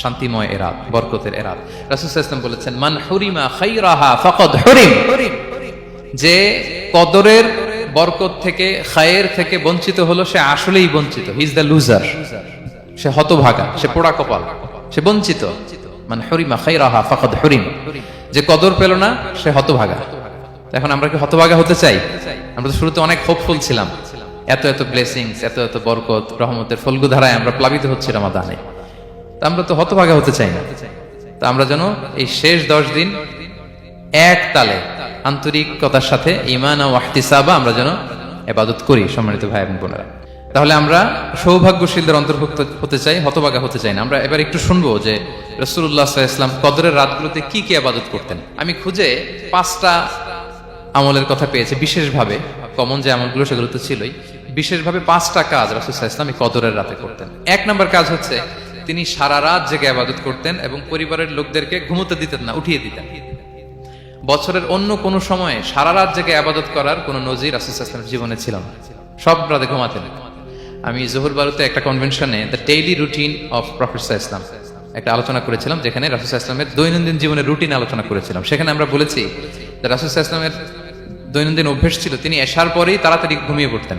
শান্তিময় এরাত বরকতের এরাত রাসুল ইসলাম বলেছেন, মান হুরিমা খাইরাহা ফাকাদ হুরিম। যে কদরের বরকত থেকে, খায়ের থেকে বঞ্চিত হলো, সে আসলেই বঞ্চিত। হি ইজ দ্য লুজার সে হতভাগা, সে পোড়া কপাল। সে বঞ্চিত। মানে হরিমা খাইরাহা ফাকাদ হরিম। যে কদর পেল না, সে হতভাগা। এখন আমরা কি হতভাগা হতে চাই? আমরা তো শুরুতে অনেক হোপফুল ছিলাম। এত এত ব্লেসিংস এত এত বরকত, রহমতের ফলগু ধারায় আমরা প্লাবিত হচ্ছি রমাদানে। তা আমরা তো হতভাগা হতে চাই না। তা আমরা যেন এই শেষ দশ দিন এক তালে আন্তরিকতার সাথে ইমান ও আহতিসাবা আমরা যেন এবাদত করি, সম্মানিত ভাই এবং বোনেরা। তাহলে আমরা সৌভাগ্যশীলদের অন্তর্ভুক্ত হতে চাই, হতভাগা হতে চাই না। আমরা এবার একটু শুনব যে রসুল্লাহ ইসলাম কদরের রাতগুলোতে কি কি আবাদত করতেন। আমি খুঁজে পাঁচটা আমলের কথা পেয়েছি, বিশেষভাবে কমন যে আমলগুলো সেগুলো তো ছিলই। বিশেষভাবে পাঁচটা কাজ রাসুল্লাহ ইসলাম কদরের রাতে করতেন। এক নম্বর কাজ হচ্ছে তিনি সারা রাত জেগে আবাদত করতেন এবং পরিবারের লোকদেরকে ঘুমোতে দিতেন না, উঠিয়ে দিতেন। বছরের অন্য কোনো সময়ে সারা রাত জেগে আবাদত করার কোনো নজির রাসুলের জীবনে ছিল না। সব রাতে ঘুমাতেন। আমি জহুর বারুতে একটা কনভেনশনে the daily routine of professor Islam একটা আলোচনা করেছিলাম, যেখানে রাসুল ইসলামের দৈনন্দিন জীবনের রুটিন আলোচনা করেছিলাম। সেখানে আমরা বলেছি রাসুল ইসলামের দৈনন্দিন অভ্যেস ছিল, তিনি এসার পরেই তাড়াতাড়ি ঘুমিয়ে পড়তেন।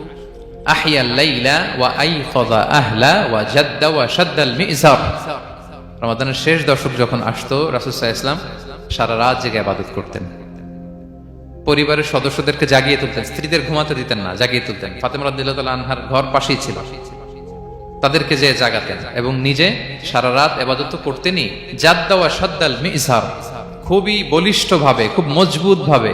আহিয়া লাইলা ওয়া আইখাযা আহলা ওয়া জাদ্দা ওয়া শাদ্দাল মিজার। রমাদানের শেষ দশক যখন আসতো আলাইহি ইসলাম সারা রাত জেগে ইবাদত করতেন। পরিবারের সদস্যদেরকে জাগিয়ে তুলতেন, স্ত্রীদের ঘুমাতে দিতেন না, জাগিয়ে তুলতেন। ফাতেমা রাদিয়াল্লাহু তাআলা আনহার ঘর পাশেই ছিল। তাদেরকে যে জাগাতেন এবং নিজে সারা রাত এবাদত করতেনই। জাদ্দা ওয়া শাদ্দাল মিজার, খুবই বলিষ্ঠ ভাবে খুব মজবুত ভাবে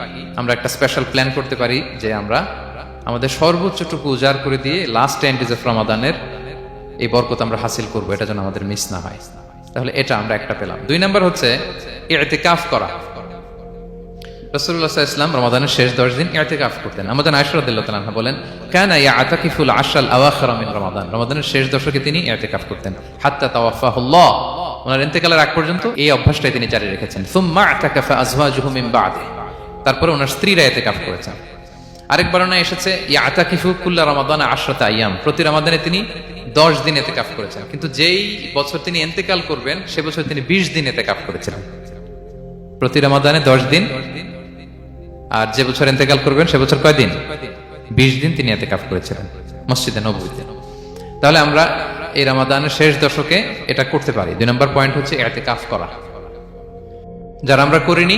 আমরা একটা স্পেশাল প্ল্যান করতে পারি যে আমরা আমাদের সর্বোচ্চটুকু উজাড় করে দিয়ে লাস্ট টেন ডেজ অফ রমাদানের এই বরকত আমরা হাসিল করব, এটা যেন আমাদের মিস না হয়। তাহলে এটা আমরা একটা পেলাম। দুই নাম্বার হচ্ছে এতে কাফ করা বলেন আশাল রমাদান। রমাদানের শেষ দশকে তিনি আগ পর্যন্ত এই অভ্যাসটাই তিনি জারি রেখেছেন। তারপরে ওনার স্ত্রীরা ইআতিকাফ করেছেন। আরেক বর্ণনা এসেছে ইয়া আতাকিফু কুল্লা রমাদান আশরাতা আইয়াম প্রতি রমাদানে তিনি দশ দিন এতেকাফ করেছেন। কিন্তু যেই বছর তিনি ইন্তেকাল করবেন, সে বছর তিনি বিশ দিন এতেকাফ করেছিলেন। প্রতি রমাদানে দশ দিন। আর যে বছর ইন্তেকাল করবেন, সে বছর কয়দিন বিশ দিন তিনি এতে কাফ করেছিলেন, মসজিদে নবীতে তাহলে আমরা এই রামাদানের শেষ দশকে এটা করতে পারি। দুই নম্বর পয়েন্ট হচ্ছে এতে কাফ করা। যারা আমরা করিনি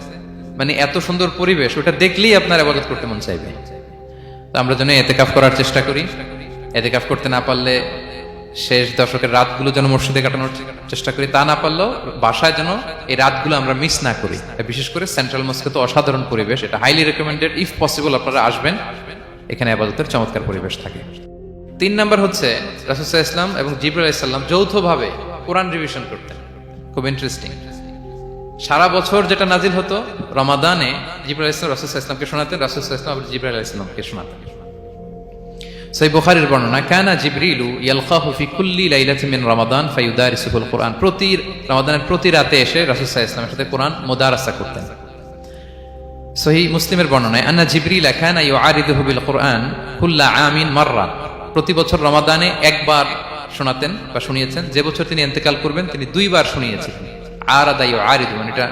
মানে এত সুন্দর পরিবেশ, ওটা দেখলেই আপনার আবাদত করতে মন চাইবে। তো আমরা যেন এতেকাফ করার চেষ্টা করি। এতেকাফ করতে না পারলে শেষ দশকের রাতগুলো যেন মসজিদে কাটানোর চেষ্টা করি। তা না পারলেও বাসায় যেন এই রাতগুলো আমরা মিস না করি। বিশেষ করে সেন্ট্রাল মস্কে তো অসাধারণ পরিবেশ, এটা হাইলি রেকমেন্ডেড ইফ পসিবল আপনারা আসবেন। এখানে আবাদতের চমৎকার পরিবেশ থাকে। তিন নাম্বার হচ্ছে রাসুসাহ ইসলাম এবং জিবুল ইসলাম যৌথভাবে কোরআন রিভিশন করতেন। খুব ইন্টারেস্টিং সারা বছর যেটা নাজিল হতো রমাদানে জিবুল ইসলাম রাসুসাহ ইসলামকে শোনাতেন রাসুসাহ ইসলাম আবার জিবুল ইসলামকে শোনাতেন। সেই বুখারীর বর্ণনা, কানা জিবরিলু ইয়ালকাহু ফি কুল্লি লাইলাতিন মিন রমাদান ফায়ুদারিসুল কোরআন। প্রতি রমাদানের প্রতি রাতে এসে রাসূল সাল্লাল্লাহু সাথে কোরআন মুদারাসা করতেন। সহি মুসলিমের বর্ণনায়, আন্না জিবরিল কানা ইউআরিদুহু বিল কোরআন কুল্লা আমিন মাররা। প্রতি বছর রমাদানে একবার শোনাতেন বা শুনিয়েছেন। যে বছর তিনি ইন্তেকাল করবেন, তিনি দুইবার শুনিয়েছিলেন আরাদা ইউআরিদু মানে এটা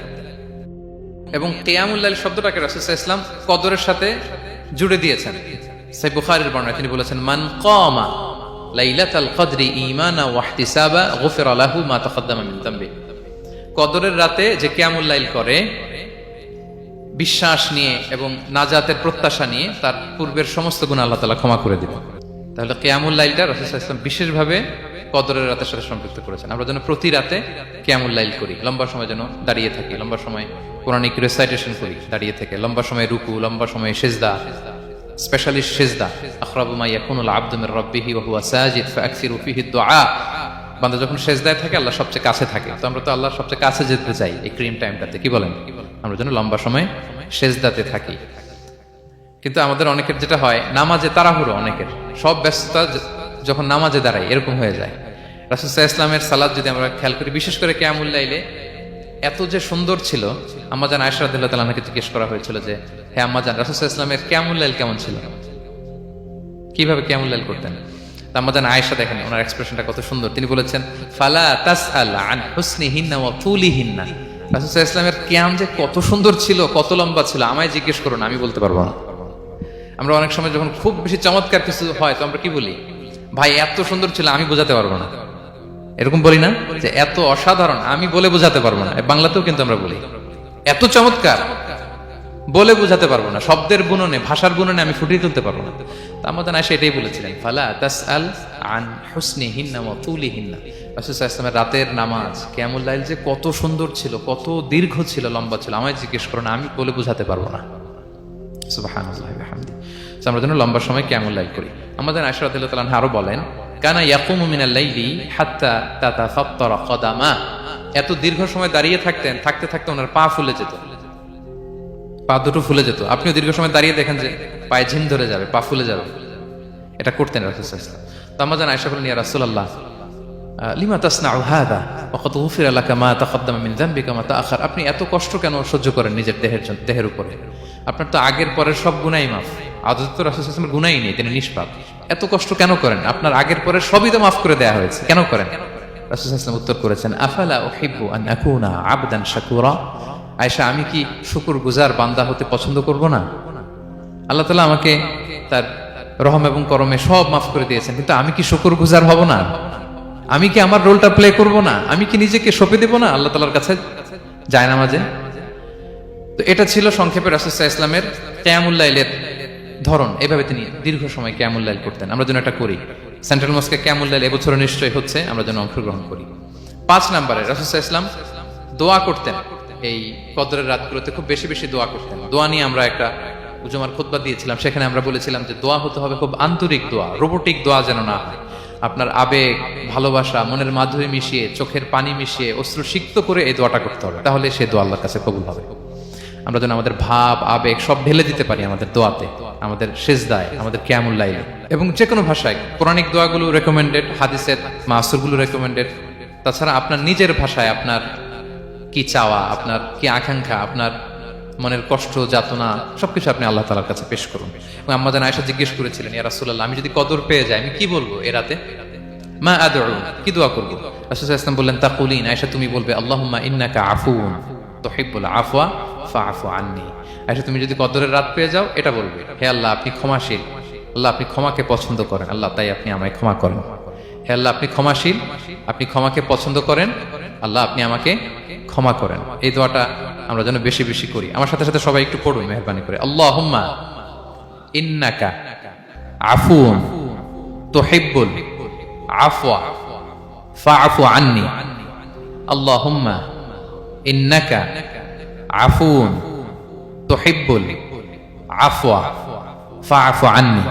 এবং কেয়ামুল্লাহ শব্দটাকে রাসুসাহ ইসলাম কদরের সাথে জুড়ে দিয়েছেন। সাই বুখারের বর্ণায় তিনি বলেছেন, মান কমা লাইলাতাল কদরি ঈমানা ওয়া ইহতিসাবা গুফিরা লাহু মা তাকাদ্দামা মিন যামবি কদরের রাতে যে কিয়ামুল করে, বিশ্বাস নিয়ে এবং নাজাতের প্রত্যাশা নিয়ে তার পূর্বের সমস্ত গুণ আল্লাহ তাআলা ক্ষমা করে দিবেন। তাহলে কিয়ামুল লাইলটা রাসূল সাল্লাল্লাহু বিশেষভাবে কদরের রাতের সাথে সম্পৃক্ত করেছেন। আমরা যেন প্রতি রাতে কিয়ামুল লাইল করি। লম্বা সময় যেন দাঁড়িয়ে থাকি। লম্বা সময় কোরআনিক রেসাইটেশন করি। দাঁড়িয়ে থেকে। লম্বা সময় রুকু, লম্বা সময় সেজদা স্পেশালি সেজদা। আখরাবু মা ইয়াকুনুল আবদু মির ওয়া সাজিদ ফাকসিরু ফিহি দুআ বান্দা যখন সেজদায় থাকে, আল্লাহ সবচেয়ে কাছে থাকে। তো আমরা তো আল্লাহর সবচেয়ে কাছে যেতে চাই এই ক্রিম টাইমটাতে কি বলেন? আমরা যেন লম্বা সময় সেজদাতে থাকি। কিন্তু আমাদের অনেকের যেটা হয়, নামাজে তাড়াহুড়ো অনেকের। সব ব্যস্ততা যখন নামাজে দাঁড়ায়, এরকম হয়ে যায়। রাসুসাহ ইসলামের সালাদ যদি আমরা খেয়াল করি, বিশেষ করে কেয়ামুল্লাইলে এত যে সুন্দর ছিল আম্মাজান আয়সা রাদিল্লাহ তালাকে জিজ্ঞেস করা হয়েছিল যে হ্যাঁ আম্মাজান রাসুল ইসলামের কেমন লাইল কেমন ছিল? কীভাবে কেমন লাইল করতেন? আম্মাজান আয়সা দেখেন, ওনার এক্সপ্রেশনটা কত সুন্দর। তিনি বলেছেন, ফালা তাস আন হুসনি হিন্না ও তুলি হিন্না রাসুল ইসলামের ক্যাম যে কত সুন্দর ছিল, কত লম্বা ছিল, আমায় জিজ্ঞেস করুন, আমি বলতে পারব না। আমরা অনেক সময় যখন খুব বেশি চমৎকার কিছু হয়, তো আমরা কি বলি? ভাই এত সুন্দর ছিল আমি বোঝাতে পারব না। এরকম বলি না যে এত অসাধারণ আমি বলে বোঝাতে পারব না। বাংলাতেও কিন্তু আমরা বলি। এত চমৎকার বলে বোঝাতে পারব না। শব্দের গুণনে ভাষার গুণনে আমি ফুটিয়ে তুলতে পারব না। আমাদের আয়সা এটাই বলেছিলেন ফালা তাস আল আন হুসনি হিন্না ও তুলি হিন্না রাসূলুল্লাহ রাতের নামাজ কেমন লাইল যে কত সুন্দর ছিল কত দীর্ঘ ছিল লম্বা ছিল আমায় জিজ্ঞেস করো না আমি বলে বোঝাতে পারব না। So, আমরা যেন লম্বা সময় কেমন লাইল করি। আমাদের তাআলা আরও বলেন, কানা ইয়াকুমু মিনাল হাত্তা তাতা ফত্তর কদামা। এত দীর্ঘ সময় দাঁড়িয়ে থাকতেন, থাকতে থাকতে ওনার পা ফুলে যেত। পা দুটো ফুলে যেত। আপনিও দীর্ঘ সময় দাঁড়িয়ে দেখেন যে পায়ে ঝিম ধরে যাবে, পা ফুলে যাবে। এটা করতেন রাসুলাম তো আমার জান বলেন, ইয়া রাসূলুল্লাহ লিমা তাসনাউ হাদা? ওয়াকাদ গুফিরা লাকা মা তাকদ্দামা মিন যামবিকা, মা আপনি এত কষ্ট কেন সহ্য করেন নিজের দেহের জন্য দেহের উপরে? আপনার তো আগের পরের সব গুনাই মাফ। আদত তো রাসূলের গুনাই নেই, তিনি নিষ্পাপ। এত কষ্ট কেন করেন? আপনার আগের পরের সবই তো মাফ করে দেয়া হয়েছে। কেন করেন? রাসূল উত্তর করেছেন, আফালা উহিব্বু আন আকুনা আবদান শাকুরা? আয়েশা, আমি কি শুকুর গুজার বান্দা হতে পছন্দ করব না? আল্লাহ তালা আমাকে তার রহম এবং করমে সব মাফ করে দিয়েছেন, কিন্তু আমি কি শুকুর গুজার হব না? আমি কি আমার রোলটা প্লে করব না? আমি কি নিজেকে সঁপে দেব না? আল্লাহ তালার কাছে যায় না মাঝে তো এটা ছিল সংক্ষেপে রাসুসাহ ইসলামের ক্যামুল্লাইলের ধরন। এভাবে তিনি দীর্ঘ সময় ক্যামুল্লাইল করতেন। আমরা যেন এটা করি। সেন্ট্রাল মস্কে ক্যামুল্লাইল এবছর নিশ্চয়ই হচ্ছে, আমরা যেন অংশগ্রহণ করি। পাঁচ নম্বরে রাসুসাহ ইসলাম দোয়া করতেন। এই কদরের রাতগুলোতে খুব বেশি বেশি দোয়া করতেন। দোয়া নিয়ে আমরা একটা উজমার খুতবা দিয়েছিলাম। সেখানে আমরা বলেছিলাম যে দোয়া হতে হবে খুব আন্তরিক দোয়া, রোবোটিক দোয়া যেন না হয়। আপনার আবেগ, ভালোবাসা, মনের মাধুরী মিশিয়ে, চোখের পানি মিশিয়ে, অশ্রু সিক্ত করে এই দোয়াটা করতে হবে। তাহলে সে দোয়া আল্লাহর কাছে কবুল হবে। আমরা যেন আমাদের ভাব, আবেগ সব ঢেলে দিতে পারি আমাদের দোয়াতে, আমাদের সেজদায়, আমাদের ক্যামুল লাইলে। এবং যে কোনো ভাষায়, পৌরাণিক দোয়াগুলো রেকমেন্ডেড হাদিসের মাসুরগুলো রেকমেন্ডেড তাছাড়া আপনার নিজের ভাষায় আপনার কি চাওয়া, আপনার কি আকাঙ্ক্ষা, আপনার মনের কষ্ট, যাতনা, সবকিছু আপনি আল্লাহ তালার কাছে পেশ করুন। এবং জান আয়সা জিজ্ঞেস করেছিলেন, ইয়া রাসূলুল্লাহ, আমি যদি কদর পেয়ে যাই, আমি কি বলব এ রাতে? মা আদউ, কি দোয়া করব? রাসূল ইসলাম বললেন, তাকুলিন আয়সা তুমি বলবে, আল্লাহুম্মা ইন্নাকা আফুন তুহিব্বুল আফওয়া ফাআফু আননি। আয়সা তুমি যদি কদরের রাত পেয়ে যাও, এটা বলবে, হে আল্লাহ, আপনি ক্ষমাশীল। আল্লাহ, আপনি ক্ষমাকে পছন্দ করেন। আল্লাহ, তাই আপনি আমায় ক্ষমা করেন। হে আল্লাহ, আপনি ক্ষমাশীল, আপনি ক্ষমাকে পছন্দ করেন। আল্লাহ, আপনি আমাকে ক্ষমা করেন। এই দোয়াটা আমরা যেন বেশি বেশি করি। আমার সাথে সাথে সবাই একটু পড়ুন, মেহরবানি করে। আল্লাহ ইন্নাকা আন্নি।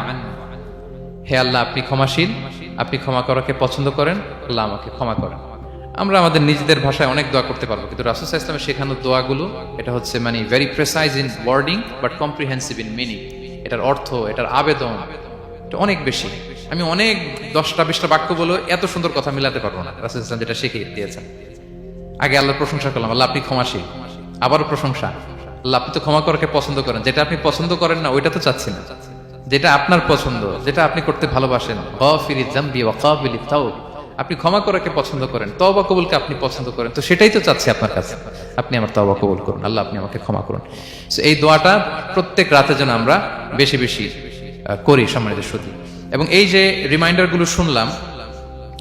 হে আল্লাহ, আপনি ক্ষমাশীল। আপনি ক্ষমা করাকে পছন্দ করেন। আল্লাহ আমাকে ক্ষমা করেন। আমরা আমাদের নিজেদের ভাষায় অনেক দোয়া করতে পারব, কিন্তু রাসুসা ইসলামের শেখানো দোয়াগুলো, এটা হচ্ছে মানে very precise in wording but comprehensive in meaning এটার অর্থ, এটার আবেদন, এটা অনেক বেশি। আমি অনেক দশটা বিশটা বাক্য বলে এত সুন্দর কথা মিলাতে পারব না, রাসুল ইসলাম যেটা শিখিয়ে দিয়েছেন। আগে আল্লাহর প্রশংসা করলাম, আল্লাহ আপনি ক্ষমাশীল। আবারও প্রশংসা। আল্লাহ আপনি তো ক্ষমা করাকে পছন্দ করেন। যেটা আপনি পছন্দ করেন না, ওইটা তো চাচ্ছি না। যেটা আপনার পছন্দ, যেটা আপনি করতে ভালোবাসেন গফিরি জাম্বি ওয়াকাবিলি তাওব। আপনি ক্ষমা করাকে পছন্দ করেন, তওবা কবুলকে আপনি পছন্দ করেন, তো সেটাই তো চাচ্ছি আপনার কাছে। আপনি আমার তওবা কবুল করুন, আল্লাহ আপনি আমাকে ক্ষমা করুন। এই দোয়াটা প্রত্যেক রাতে যেন আমরা বেশি বেশি করি সম্মানিত সুদী এবং এই যে রিমাইন্ডারগুলো শুনলাম,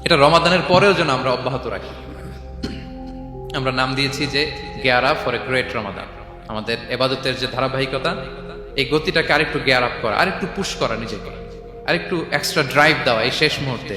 এটা রমাদানের পরেও যেন আমরা অব্যাহত রাখি। আমরা নাম দিয়েছি যে gear for a great Ramadan. আমাদের এবাদতের যে ধারাবাহিকতা, এই গতিটাকে আরেকটু গেয়ার আপ করা, আরেকটু পুশ করা নিজেকে। আরেকটু এক্সট্রা ড্রাইভ দেওয়া এই শেষ মুহূর্তে।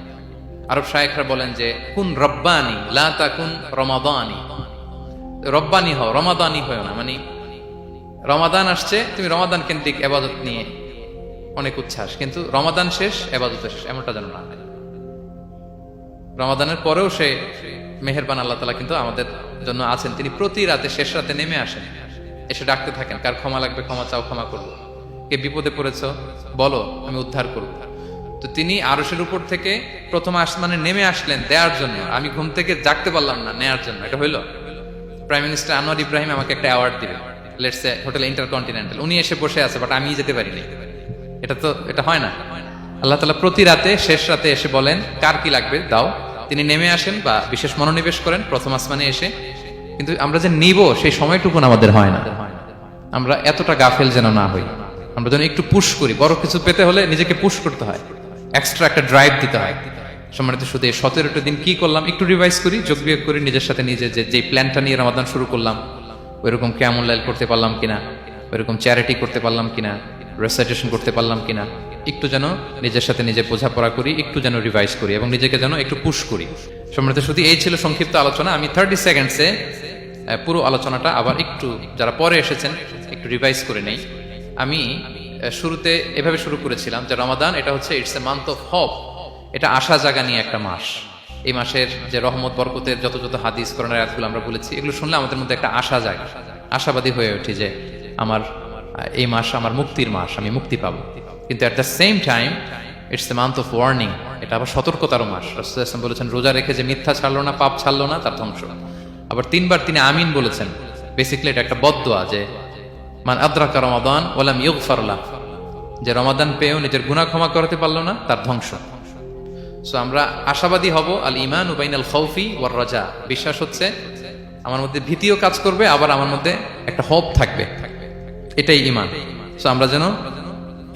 আরব শায়েখরা বলেন যে, কুন রব্বানি, লা তাকুন রমাদানি। রব্বানি হও, রমাদানি হয় না মানে রমাদান আসছে, তুমি রমাদান কেন্দ্রিক এবাদত নিয়ে অনেক উচ্ছ্বাস, কিন্তু রমাদান শেষ, এবাদত শেষ, এমনটা যেন না রমাদানের পরেও সে মেহেরবান আল্লাহ তালা কিন্তু আমাদের জন্য আছেন, তিনি প্রতি রাতে, শেষ রাতে নেমে আসেন, এসে ডাকতে থাকেন, কার ক্ষমা লাগবে, ক্ষমা চাও, ক্ষমা করব। কে বিপদে পড়েছ, বলো, আমি উদ্ধার করব। তো তিনি আরসের উপর থেকে প্রথম আসমানে নেমে আসলেন দেওয়ার জন্য। আমি ঘুম থেকে জাগতে পারলাম না নেয়ার জন্য। এটা হইল। প্রাইম মিনিস্টার আনোয়ার ইব্রাহিম আমাকে একটা অ্যাওয়ার্ড দিবেন লেটস হোটেল ইন্টারকন্টিনেন্টাল উনি এসে বসে আছে বাট আমি যেতে পারিনি। এটা তো, এটা হয় না। আল্লাহ তালা প্রতি রাতে, শেষ রাতে এসে বলেন, কার কি লাগবে? দাও। তিনি নেমে আসেন বা বিশেষ মনোনিবেশ করেন প্রথম আসমানে এসে। কিন্তু আমরা যে নিব, সেই সময়টুকুন আমাদের হয় না। আমরা এতটা গাফেল যেন না হই। আমরা যেন একটু পুশ করি। বড় কিছু পেতে হলে নিজেকে পুশ করতে হয়। এক্সট্রা একটা ড্রাইভ দিতে হয়। সম্মানিত শুধু এই সতেরোটা দিন কি করলাম? একটু রিভাইজ করি, যোগ বিয়োগ করি, নিজের সাথে নিজে যে যে প্ল্যানটা নিয়ে রমাদান শুরু করলাম, ওইরকম কেমন লাইল করতে পারলাম কিনা, ওইরকম চ্যারিটি করতে পারলাম কিনা রেসাইটেশন করতে পারলাম কিনা, একটু যেন নিজের সাথে নিজে বোঝাপড়া করি, একটু যেন রিভাইজ করি এবং নিজেকে যেন একটু পুশ করি। সম্মানিত শুধু এই ছিল সংক্ষিপ্ত আলোচনা। আমি থার্টি সেকেন্ডসে পুরো আলোচনাটা আবার একটু যারা পরে এসেছেন, একটু রিভাইজ করে নেই। আমি শুরুতে এভাবে শুরু করেছিলাম যে রমাদান, এটা হচ্ছে it's a month of hope এটা আশা জাগা নিয়ে একটা মাস। এই মাসের যে রহমত, বরকতের যত যত হাদিস করোনার আয়াতগুলো আমরা বলেছি, এগুলো শুনলে আমাদের মধ্যে একটা আশা জাগে। আশাবাদী হয়ে ওঠে যে আমার এই মাস আমার মুক্তির মাস, আমি মুক্তি পাবো। কিন্তু at the same time it's a month of warning এটা আবার সতর্কতারও মাস। রসুল বলেছেন, রোজা রেখে যে মিথ্যা ছাড়লো না, পাপ ছাড়লো না, তার ধ্বংস। আবার তিনবার তিনি আমিন বলেছেন। বেসিক্যালি এটা একটা বদোয়া যে মান আদ্রাকা রমাদান ওলাম ইউগফারলা যে রমাদান পেয়েও নিজের গুনাহ ক্ষমা করতে পারল না, তার ধ্বংস। সো আমরা আশাবাদী হব, আল ইমান উবাইন আল খৌফি ওয়ার রাজা। বিশ্বাস হচ্ছে, আমার মধ্যে ভীতিও কাজ করবে, আবার আমার মধ্যে একটা হোপ থাকবে। এটাই ইমান সো আমরা যেন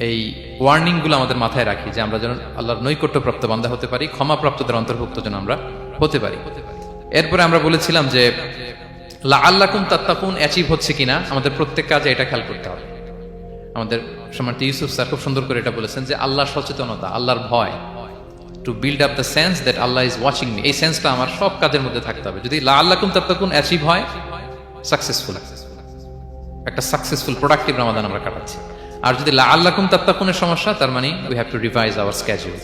এই ওয়ার্নিংগুলো আমাদের মাথায় রাখি, যে আমরা যেন আল্লাহর নৈকট্য প্রাপ্ত বান্ধা হতে পারি, ক্ষমাপ্রাপ্তদের অন্তর্ভুক্ত যেন আমরা হতে পারি। এরপরে আমরা বলেছিলাম যে লা আল্লাকুম তাত্তাকুন অ্যাচিভ হচ্ছে কিনা, আমাদের প্রত্যেক কাজে এটা খেয়াল করতে হবে। আমাদের সম্রাট ইউসুফ স্যার খুব সুন্দর করে এটা বলেছেন যে, আল্লাহর সচেতনতা, আল্লাহর ভয় to build up the sense that Allah is watching me এই সেন্সটা আমার সব কাজের মধ্যে থাকতে হবে। যদি লা আল্লাকুম তাত্তাকুন অ্যাচিভ হয় সাকসেসফুল একটা সাকসেসফুল প্রোডাক্টিভ রামাদান আমরা কাটাচ্ছি। আর যদি লা আল্লাকুম তাত্তাকুনের সমস্যা, তার মানে we have to revise our schedule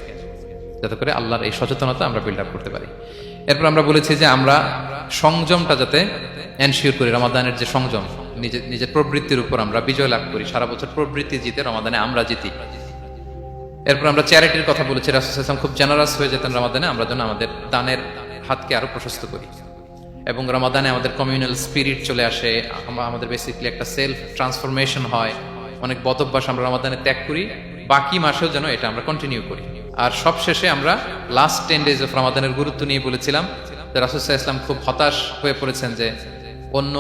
যাতে করে আল্লাহর এই সচেতনতা আমরা বিল্ড আপ করতে পারি। এরপর আমরা বলেছি যে আমরা সংযমটা যাতে এনশিওর করি, রমাদানের যে সংযম নিজের নিজের প্রবৃত্তির উপর আমরা বিজয় লাভ করি, সারা বছর প্রবৃত্তি জিতে রমাদানে আমরা জিতি। এরপর আমরা চ্যারিটির কথা বলেছি, রাসুল ইসলাম খুব জেনারাস হয়ে যেতেন রমাদানে, আমরা যেন আমাদের দানের হাতকে আরও প্রশস্ত করি। এবং রমাদানে আমাদের কমিউনাল স্পিরিট চলে আসে আম- আমাদের বেসিক্যালি একটা সেলফ ট্রান্সফরমেশন হয়, অনেক বদভ্যাস আমরা রমাদানে ত্যাগ করি, বাকি মাসেও যেন এটা আমরা কন্টিনিউ করি। আর সবশেষে আমরা লাস্ট টেন ডেজ অফ রমাদানের গুরুত্ব নিয়ে বলেছিলাম যে রাসুসাহ ইসলাম খুব হতাশ হয়ে পড়েছেন যে অন্য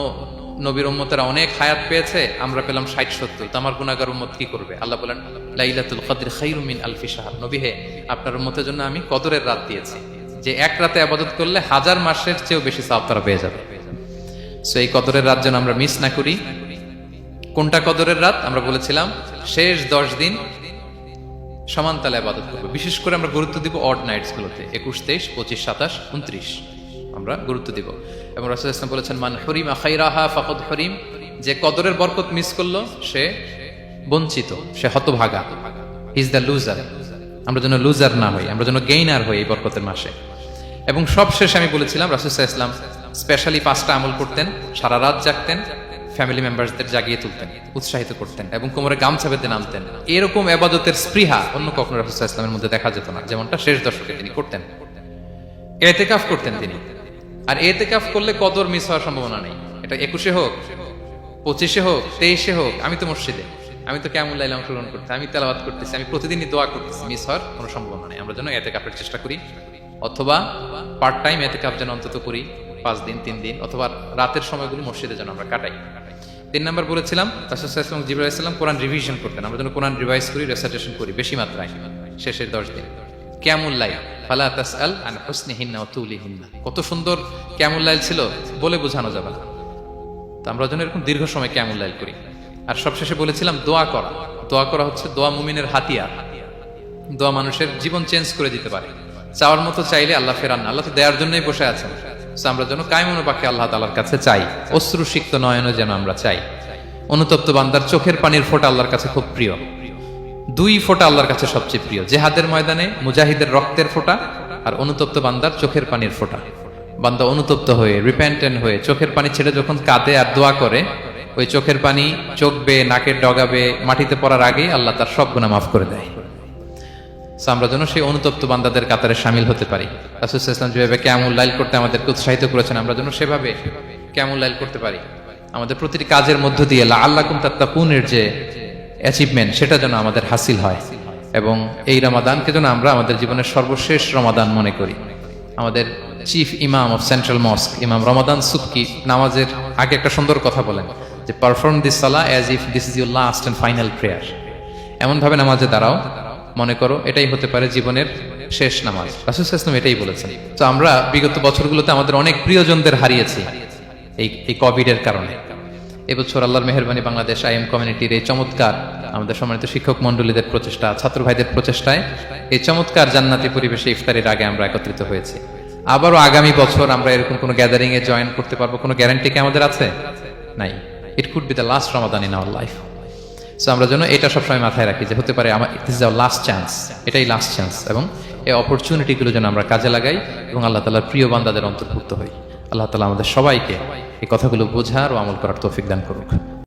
নবীর উম্মতেরা অনেক হায়াত পেয়েছে, আমরা পেলাম ষাট সত্তর। তো আমার গুণাগার উম্মত কি করবে? আল্লাহ বলেন, লাইলাতুল কদর খাইরুমিন আলফি সাহাব নবী হে, আপনার উম্মতের জন্য আমি কদরের রাত দিয়েছি। যে এক রাতে আবাদত করলে হাজার মাসের চেয়েও বেশি সাপ তারা পেয়ে যাবে। সো এই কদরের রাত যেন আমরা মিস না করি। কোনটা কদরের রাত? আমরা বলেছিলাম, শেষ দশ দিন সমান তালে আবাদত করব। বিশেষ করে আমরা গুরুত্ব দিব অড নাইটস গুলোতে, একুশ, তেইশ, পঁচিশ, সাতাশ, উনত্রিশ। আমরা গুরুত্ব দিব। এবং রাসুল ইসলাম বলেছেন, মান হরিম আখাইরাহা ফাকদ হরিম। যে কদরের বরকত মিস করল, সে বঞ্চিত, সে হতভাগা। ইজ দ্য লুজার আমরা যেন লুজার না হই, আমরা যেন গেইনার হই এই বরকতের মাসে। এবং সবশেষে আমি বলেছিলাম রাসুসাহ ইসলাম স্পেশালি পাঁচটা আমল করতেন, সারা রাত জাগতেন ফ্যামিলি মেম্বারসদের জাগিয়ে তুলতেন, উৎসাহিত করতেন এবং কোমরে গামছা বেঁধে নামতেন। এরকম এবাদতের স্পৃহা অন্য কখনো রাসুসাহ ইসলামের মধ্যে দেখা যেত না, যেমনটা শেষ দশকে তিনি করতেন। এতেকাফ করতেন তিনি। আর এতেকাফ করলে কদর মিস হওয়ার সম্ভাবনা নেই। এটা একুশে হোক, পঁচিশে হোক, তেইশে হোক, আমি তো মসজিদে, আমি তো কেমন লাইলে অংশগ্রহণ করতে, আমি তেলাবাদ করতেছি, আমি প্রতিদিনই দোয়া করতেছি, মিস হওয়ার কোনো সম্ভাবনা নেই। আমরা যেন এতে কাপের চেষ্টা করি, অথবা পার্ট টাইম এতে কাপ যেন অন্তত করি পাঁচ দিন, তিন দিন, অথবা রাতের সময়গুলো মসজিদে যেন আমরা কাটাই। তিন নম্বর বলেছিলাম তাসুসাল্লাম জিবরা ইসলাম কোরআন রিভিশন করতেন। আমরা যেন কোরআন রিভাইজ করি রেসাইটেশন করি বেশি মাত্রায়। শেষের দশ দিন। কেমন লাই ফালা তাসআল আন হুসনিহিন্না ওয়া তুলিহিন্না। কত সুন্দর কেমন লাইল ছিল, বলে বোঝানো যাবে না। তো আমরা যেন এরকম দীর্ঘ সময় কেমন লাইল করি। আর সবশেষে বলেছিলাম, দোয়া করা। দোয়া করা হচ্ছে দোয়া মুমিনের হাতিয়ার। দোয়া মানুষের জীবন চেঞ্জ করে দিতে পারে। চাওয়ার মতো চাইলে আল্লাহ ফেরান আল্লাহ তো দেওয়ার জন্যই বসে আছেন। আমরা যেন কায়মনো পাখি আল্লাহ তালার কাছে চাই। অশ্রু সিক্ত নয়নও যেন আমরা চাই। অনুতপ্ত বান্দার চোখের পানির ফোঁটা আল্লাহর কাছে খুব প্রিয়। দুই ফোঁটা আল্লাহর কাছে সবচেয়ে প্রিয়। জেহাদের ময়দানে মুজাহিদের রক্তের ফোঁটা আর অনুতপ্ত বান্দার চোখের পানির ফোঁটা। বান্দা অনুতপ্ত হয়ে রিপেন্টেন্ট হয়ে, চোখের পানি ছেড়ে যখন কাঁদে আর দোয়া করে, ওই চোখের পানি চোখ নাকের ডগাবে মাটিতে পড়ার আগেই আল্লাহ তার সব গুণা মাফ করে দেয়। আমরা যেন সেই অনুতপ্ত বান্দাদের কাতারে সামিল হতে পারি। রাসুল ইসলাম যেভাবে ক্যামুল লাইল করতে আমাদেরকে উৎসাহিত করেছেন, আমরা যেন সেভাবে ক্যামুল লাইল করতে পারি। আমাদের প্রতিটি কাজের মধ্য দিয়ে আল্লাহ কুম তাত্তাকুনের যে অ্যাচিভমেন্ট সেটা যেন আমাদের হাসিল হয়। এবং এই রমাদানকে যেন আমরা আমাদের জীবনের সর্বশেষ রমাদান মনে করি। আমাদের চিফ ইমাম অফ সেন্ট্রাল মস্ক, ইমাম রমাদান সুক্কি নামাজের আগে একটা সুন্দর কথা বলেন যে perform this salah as if this is your last and final prayer এমনভাবে নামাজে দাঁড়াও মনে করো, এটাই হতে পারে জীবনের শেষ নামাজ। রাসুল ইসলাম এটাই বলেছেন। তো আমরা বিগত বছরগুলোতে আমাদের অনেক প্রিয়জনদের হারিয়েছি এই এই কোভিডের কারণে। এবছর আল্লাহর মেহরবানি বাংলাদেশ আইএম কমিউনিটির এই চমৎকার আমাদের সম্মানিত শিক্ষক মন্ডলীদের প্রচেষ্টা, ছাত্র ভাইদের প্রচেষ্টায় এই চমৎকার জান্নাতি পরিবেশে ইফতারের আগে আমরা একত্রিত হয়েছি। আবারও আগামী বছর আমরা এরকম কোনো গ্যাদারিং এ জয়েন করতে পারব? কোনো গ্যারান্টি কি আমাদের আছে? নাই। It could be the last Ramadan in our life so আমরা যেন এটা সবসময় মাথায় রাখি যে হতে পারে আমার this is our last chance এটাই লাস্ট চান্স এবং এই অপরচুনিটিগুলো যেন আমরা কাজে লাগাই এবং আল্লাহ তালার প্রিয় বান্দাদের অন্তর্ভুক্ত হই। আল্লাহ তালা আমাদের সবাইকে এই কথাগুলো বোঝার ও আমল করার তৌফিক দান করুক।